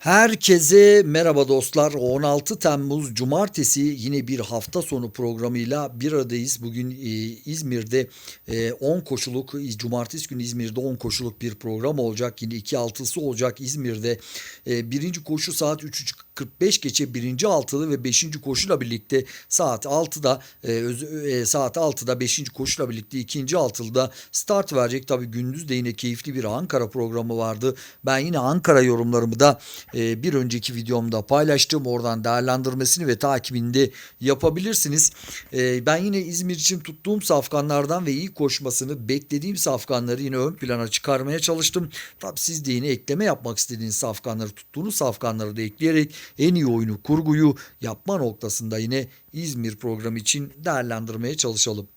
Herkese merhaba dostlar. 16 Temmuz Cumartesi yine bir hafta sonu programıyla bir aradayız. Bugün e, İzmir'de e, 10 koşuluk, Cumartesi günü İzmir'de 10 koşuluk bir program olacak. Yine 2 altısı olacak İzmir'de. E, birinci koşu saat 3.45 geçe birinci altılı ve 5. koşuyla birlikte saat 6'da e, e, saat 6'da 5. koşuyla birlikte ikinci altılıda start verecek. Tabii gündüz de yine keyifli bir Ankara programı vardı. Ben yine Ankara yorumlarımı da e, bir önceki videomda paylaştım. Oradan değerlendirmesini ve takibini de yapabilirsiniz. E, ben yine İzmir için tuttuğum safkanlardan ve iyi koşmasını beklediğim safkanları yine ön plana çıkarmaya çalıştım. Tabii siz de yine ekleme yapmak istediğiniz safkanları tuttuğunuz safkanları da ekleyerek en iyi oyunu kurguyu yapma noktasında yine İzmir programı için değerlendirmeye çalışalım.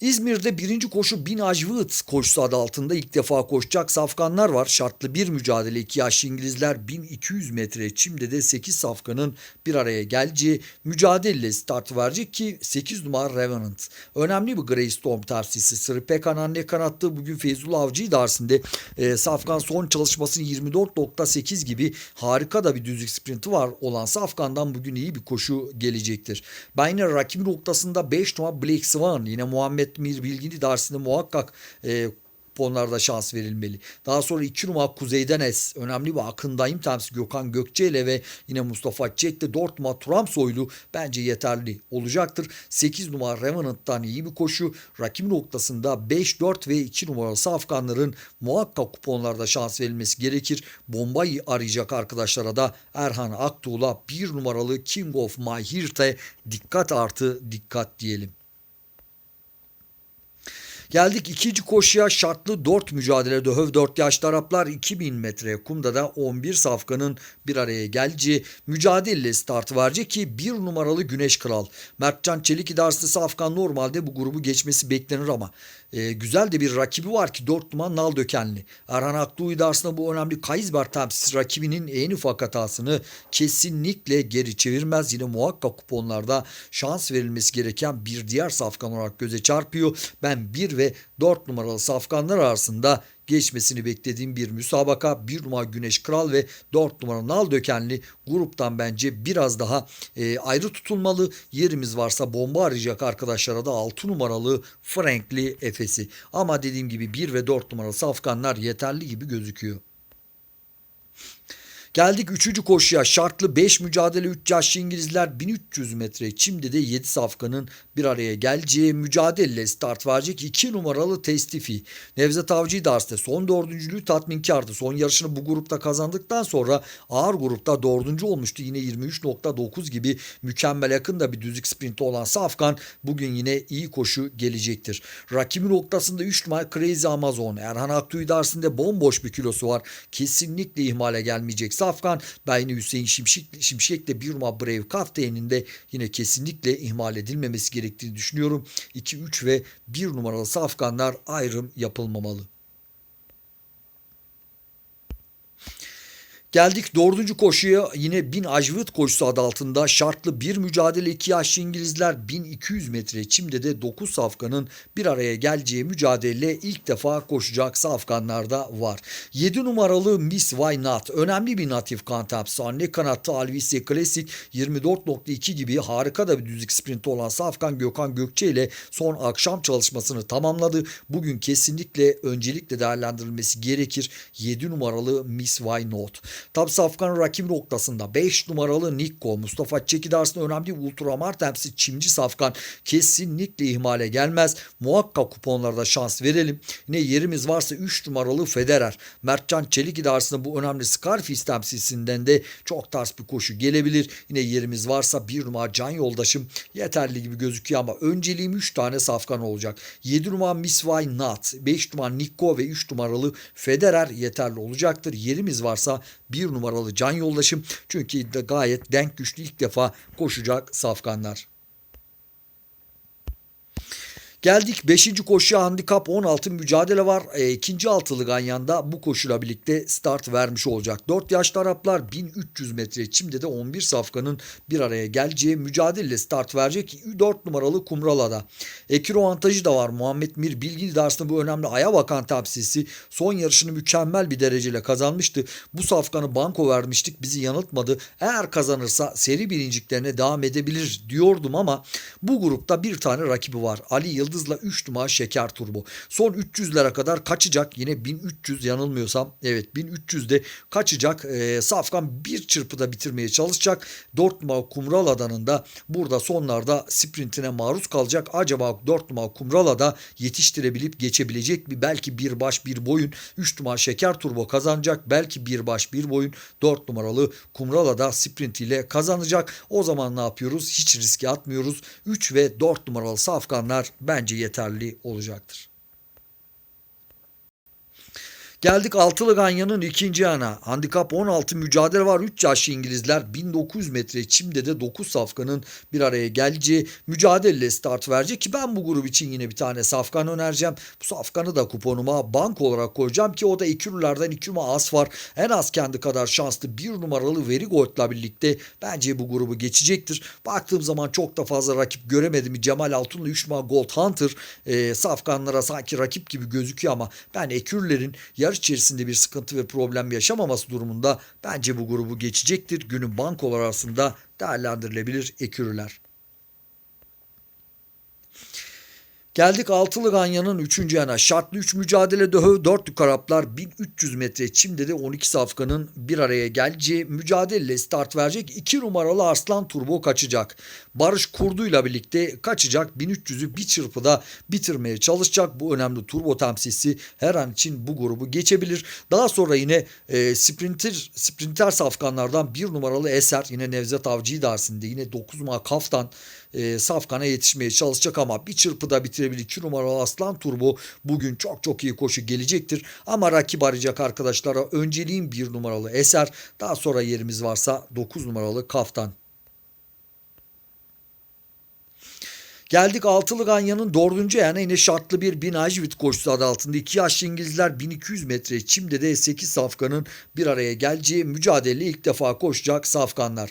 İzmir'de birinci koşu Bin Ajvıt koşusu adı altında ilk defa koşacak safkanlar var. Şartlı bir mücadele iki yaşlı İngilizler 1200 metre çimde de 8 safkanın bir araya geleceği mücadele start verecek ki 8 numara Revenant. Önemli bir Grey Storm tavsiyesi. Sırrı Pekan anne kanattı. Bugün Feyzullah Avcı dersinde e, safkan son çalışmasının 24.8 gibi harika da bir düzlük sprinti var olan safkandan bugün iyi bir koşu gelecektir. Ben yine rakibi noktasında 5 numara Black Swan yine Muhammed Mir Bilgini dersinde muhakkak e, kuponlarda şans verilmeli. Daha sonra 2 numara Kuzeyden Es. Önemli bir akındayım temsil Gökhan Gökçe ile ve yine Mustafa Çek'te 4 numara Turam Soylu bence yeterli olacaktır. 8 numara Revenant'tan iyi bir koşu. Rakip noktasında 5, 4 ve 2 numaralı safkanların muhakkak kuponlarda şans verilmesi gerekir. Bombayı arayacak arkadaşlara da Erhan Aktuğ'la 1 numaralı King of My Heart'e dikkat artı dikkat diyelim. Geldik ikinci koşuya şartlı 4 mücadelede Höv 4 yaşlı Araplar 2000 metre kumda da 11 safkanın bir araya geleceği mücadele start verecek ki bir numaralı Güneş Kral. Mertcan Çelik idaresinde safkan normalde bu grubu geçmesi beklenir ama e, güzel de bir rakibi var ki 4 numara Nal Dökenli. Erhan Aktuğ idaresinde bu önemli Kaysber temsilcisi rakibinin en ufak hatasını kesinlikle geri çevirmez. Yine muhakkak kuponlarda şans verilmesi gereken bir diğer safkan olarak göze çarpıyor. Ben 1 ve 4 numaralı safkanlar arasında geçmesini beklediğim bir müsabaka. 1 numara Güneş Kral ve 4 numara Nal Dökenli gruptan bence biraz daha e, ayrı tutulmalı. Yerimiz varsa bomba arayacak arkadaşlara da 6 numaralı Frankli Efes'i. Ama dediğim gibi 1 ve 4 numaralı safkanlar yeterli gibi gözüküyor. Geldik 3. koşuya. Şartlı 5 mücadele 3 yaşlı İngilizler 1300 metre. Şimdi de 7 safkanın bir araya geleceği mücadele start verecek 2 numaralı Testifi. Nevzat Avcı derste son dördüncülüğü tatminkardı. Son yarışını bu grupta kazandıktan sonra ağır grupta dördüncü olmuştu. Yine 23.9 gibi mükemmel yakında bir düzlük sprinti olan Safkan bugün yine iyi koşu gelecektir. Rakibi noktasında 3 numara Crazy Amazon. Erhan Aktuğ dersinde bomboş bir kilosu var. Kesinlikle ihmale gelmeyecek. Safkan ben yine Hüseyin Şimşek, Şimşek'le bir numara Brave Kafte'nin de yine kesinlikle ihmal edilmemesi gerektiğini düşünüyorum. 2, 3 ve 1 numaralı Safkanlar ayrım yapılmamalı. Geldik dördüncü koşuya yine 1000 Ajvıt koşusu adı altında şartlı bir mücadele iki yaşlı İngilizler 1200 metre çimde de 9 safkanın bir araya geleceği mücadele ilk defa koşacak safkanlar da var. 7 numaralı Miss Why Not önemli bir natif kantapsı anne kanattı Alvise Klasik 24.2 gibi harika da bir düzlük sprinti olan safkan Gökhan Gökçe ile son akşam çalışmasını tamamladı. Bugün kesinlikle öncelikle değerlendirilmesi gerekir 7 numaralı Miss Why Not. Tabi Safkan rakip noktasında 5 numaralı Nikko Mustafa Çeki aslında önemli ultramar temsil Çimci Safkan kesinlikle ihmale gelmez. Muhakkak kuponlarda şans verelim. Yine yerimiz varsa 3 numaralı Federer. Mertcan Çelik idaresinde bu önemli Scarface temsilcisinden de çok ters bir koşu gelebilir. Yine yerimiz varsa 1 numara Can Yoldaşım yeterli gibi gözüküyor ama önceliğim 3 tane Safkan olacak. 7 numara Miss Why Not, 5 numara Nikko ve 3 numaralı Federer yeterli olacaktır. Yerimiz varsa bir numaralı can yoldaşım. Çünkü gayet denk güçlü ilk defa koşacak safkanlar. Geldik 5. koşuya handikap 16 mücadele var. E, ikinci altılı Ganyan'da bu koşuyla birlikte start vermiş olacak. 4 yaşlı Araplar 1300 metre çimde de 11 safkanın bir araya geleceği mücadele start verecek. 4 numaralı Kumrala'da. Ekiro avantajı da var. Muhammed Mir Bilgili dersinde bu önemli aya bakan temsilcisi son yarışını mükemmel bir dereceyle kazanmıştı. Bu safkanı banko vermiştik bizi yanıltmadı. Eğer kazanırsa seri birinciliklerine devam edebilir diyordum ama bu grupta bir tane rakibi var. Ali Yıldız'la 3 numara Şeker Turbo. Son 300'lere kadar kaçacak. Yine 1300 yanılmıyorsam. Evet 1300'de kaçacak. Ee, Safkan bir çırpıda bitirmeye çalışacak. 4 numara Kumral Adanı'nda burada sonlarda sprintine maruz kalacak. Acaba 4 numara Kumrala'da yetiştirebilip geçebilecek mi? Belki bir baş bir boyun 3 numara Şeker Turbo kazanacak. Belki bir baş bir boyun 4 numaralı Kumrala'da sprint ile kazanacak. O zaman ne yapıyoruz? Hiç riske atmıyoruz. 3 ve 4 numaralı safkanlar bence yeterli olacaktır. Geldik Altılı Ganyan'ın ikinci ana. Handikap 16 mücadele var. 3 yaşlı İngilizler 1900 metre çimde de 9 safkanın bir araya geleceği mücadeleyle start verecek ki ben bu grup için yine bir tane safkan önereceğim. Bu safkanı da kuponuma bank olarak koyacağım ki o da ikililerden iki numara as var. En az kendi kadar şanslı bir numaralı Verigold'la birlikte bence bu grubu geçecektir. Baktığım zaman çok da fazla rakip göremedim. Cemal Altun'la 3 numara Gold Hunter e, safkanlara sanki rakip gibi gözüküyor ama ben ekürlerin yarış içerisinde bir sıkıntı ve problem yaşamaması durumunda bence bu grubu geçecektir. Günün bankolar arasında değerlendirilebilir ekürüler. Geldik Altılı Ganyan'ın 3. yana. Şartlı 3 mücadele döhö 4 Araplar 1300 metre çimde de 12 safkanın bir araya geleceği mücadeleyle start verecek. 2 numaralı Arslan Turbo kaçacak. Barış Kurdu'yla birlikte kaçacak. 1300'ü bir çırpıda bitirmeye çalışacak. Bu önemli turbo temsilcisi her an için bu grubu geçebilir. Daha sonra yine e, sprinter sprinter safkanlardan 1 numaralı Eser yine Nevzat Avcı dersinde yine 9 numara Kaftan e, Safkan'a yetişmeye çalışacak ama bir çırpıda bitirebilir. 2 numaralı Aslan Turbo bugün çok çok iyi koşu gelecektir. Ama rakip arayacak arkadaşlara önceliğin 1 numaralı Eser. Daha sonra yerimiz varsa 9 numaralı Kaftan. Geldik Altılı Ganyan'ın dördüncü yani yine şartlı bir bin Ajvit koşusu adı altında. iki yaşlı İngilizler 1200 metre çimde de 8 safkanın bir araya geleceği mücadele ilk defa koşacak safkanlar.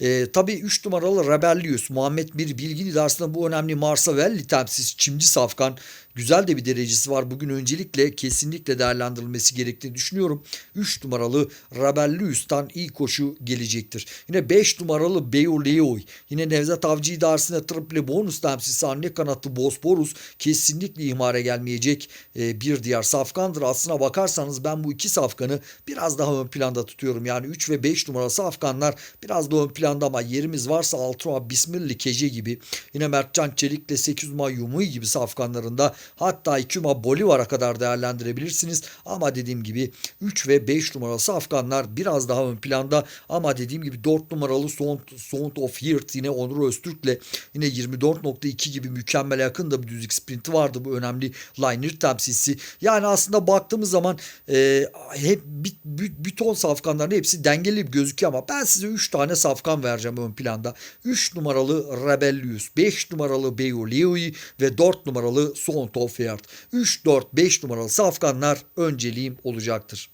E, tabii 3 numaralı Rebellius, Muhammed Bir Bilgili de aslında bu önemli Marsavelli temsilcisi Çimci Safkan güzel de bir derecesi var. Bugün öncelikle kesinlikle değerlendirilmesi gerektiğini düşünüyorum. 3 numaralı Rebellius'tan iyi koşu gelecektir. Yine 5 numaralı Beyoleoy. Yine Nevzat Avcı idaresinde triple bonus temsilcisi anne kanatlı Bosporus kesinlikle ihmale gelmeyecek e, bir diğer safkandır. Aslına bakarsanız ben bu iki safkanı biraz daha ön planda tutuyorum. Yani 3 ve 5 numaralı safkanlar biraz da ön planda ama yerimiz varsa 6 numara Bismillah Kece gibi yine Mertcan Çelik'le 8 numara Yumui gibi safkanlarında Hatta 2 numara Bolivar'a kadar değerlendirebilirsiniz. Ama dediğim gibi 3 ve 5 numaralı Afganlar biraz daha ön planda. Ama dediğim gibi 4 numaralı Sound, Sound of Heart yine Onur Öztürk'le yine 24.2 gibi mükemmel yakın da bir düzlük sprinti vardı. Bu önemli liner temsilcisi. Yani aslında baktığımız zaman e, hep bir, bir, bir ton safkanların hepsi dengeli gözüküyor ama ben size 3 tane safkan vereceğim ön planda. 3 numaralı Rebellius, 5 numaralı Beyoleoi ve 4 numaralı Sound Tofyard 3-4-5 numaralı safkanlar önceliğim olacaktır.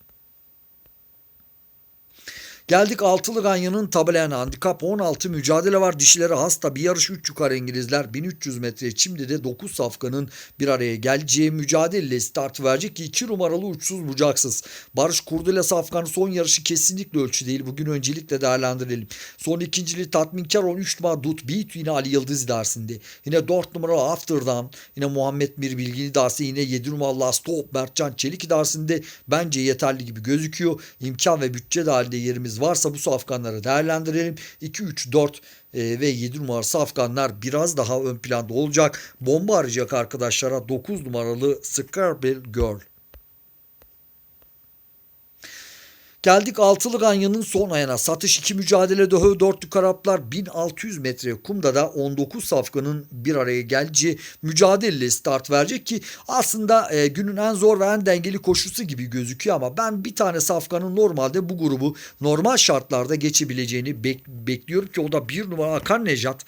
Geldik altılı ganyanın tabelayana handikap 16 mücadele var. Dişilere hasta bir yarış 3 yukarı İngilizler 1300 metre şimdi de 9 safkanın bir araya geleceği mücadele start verecek ki 2 numaralı uçsuz bucaksız. Barış Kurdele safkanı son yarışı kesinlikle ölçü değil. Bugün öncelikle değerlendirelim. Son ikinciliği tatminkar 13 numara Dut Beat yine Ali Yıldız dersinde. Yine 4 numara After'dan yine Muhammed Mir Bilgili dersi yine 7 numara Last Hope Mertcan Çelik dersinde bence yeterli gibi gözüküyor. İmkan ve bütçe dahilinde yerimiz varsa bu safkanları değerlendirelim. 2, 3, 4 ve 7 numaralı safkanlar biraz daha ön planda olacak. Bomba arayacak arkadaşlara 9 numaralı Scarbell Girl. Geldik Altılı Ganyan'ın son ayına. Satış 2 mücadele döhö 4 Araplar 1600 metre kumda da 19 safkanın bir araya geleceği mücadele start verecek ki aslında e, günün en zor ve en dengeli koşusu gibi gözüküyor ama ben bir tane safkanın normalde bu grubu normal şartlarda geçebileceğini bek bekliyorum ki o da bir numara Akan Nejat.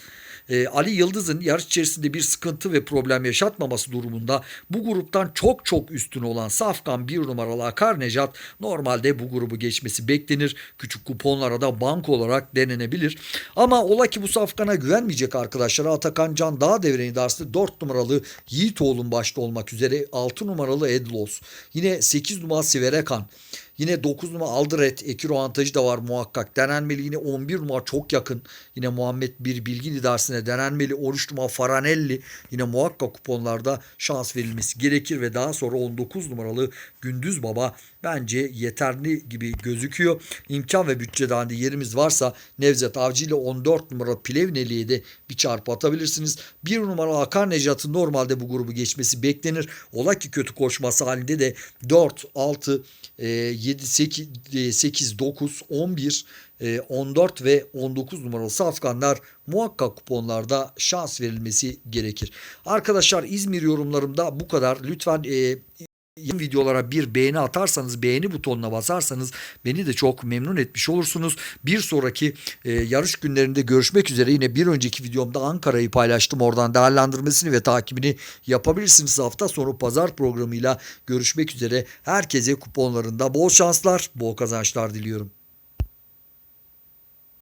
E, Ali Yıldız'ın yarış içerisinde bir sıkıntı ve problem yaşatmaması durumunda bu gruptan çok çok üstün olan Safkan bir numaralı Akar Nejat normalde bu grubu geçmesi beklenir. Küçük kuponlara da bank olarak denenebilir. Ama ola ki bu Safkan'a güvenmeyecek arkadaşlar Atakan Can Dağ Devre'nin idaresinde 4 numaralı Yiğitoğlu'nun başta olmak üzere 6 numaralı Edlos. Yine 8 numaralı Siverekan. Yine 9 numara Aldret, Ekiro avantajı da var muhakkak. Denenmeli yine 11 numara çok yakın. Yine Muhammed Bir Bilgin idaresine denenmeli 13 numara Faranelli. Yine muhakkak kuponlarda şans verilmesi gerekir ve daha sonra 19 numaralı Gündüz Baba bence yeterli gibi gözüküyor. İmkan ve bütçeden de yerimiz varsa Nevzat Avcı ile 14 numara Plevneli'ye de bir çarpı atabilirsiniz. 1 numara Akar Necat'ın normalde bu grubu geçmesi beklenir. Ola ki kötü koşması halinde de 4, 6, 7, 8, 8, 9, 11, 14 ve 19 numaralı safkanlar muhakkak kuponlarda şans verilmesi gerekir. Arkadaşlar İzmir yorumlarımda bu kadar. Lütfen e, videolara bir beğeni atarsanız, beğeni butonuna basarsanız beni de çok memnun etmiş olursunuz. Bir sonraki e, yarış günlerinde görüşmek üzere. Yine bir önceki videomda Ankara'yı paylaştım. Oradan değerlendirmesini ve takibini yapabilirsiniz. Hafta sonu pazar programıyla görüşmek üzere. Herkese kuponlarında bol şanslar, bol kazançlar diliyorum.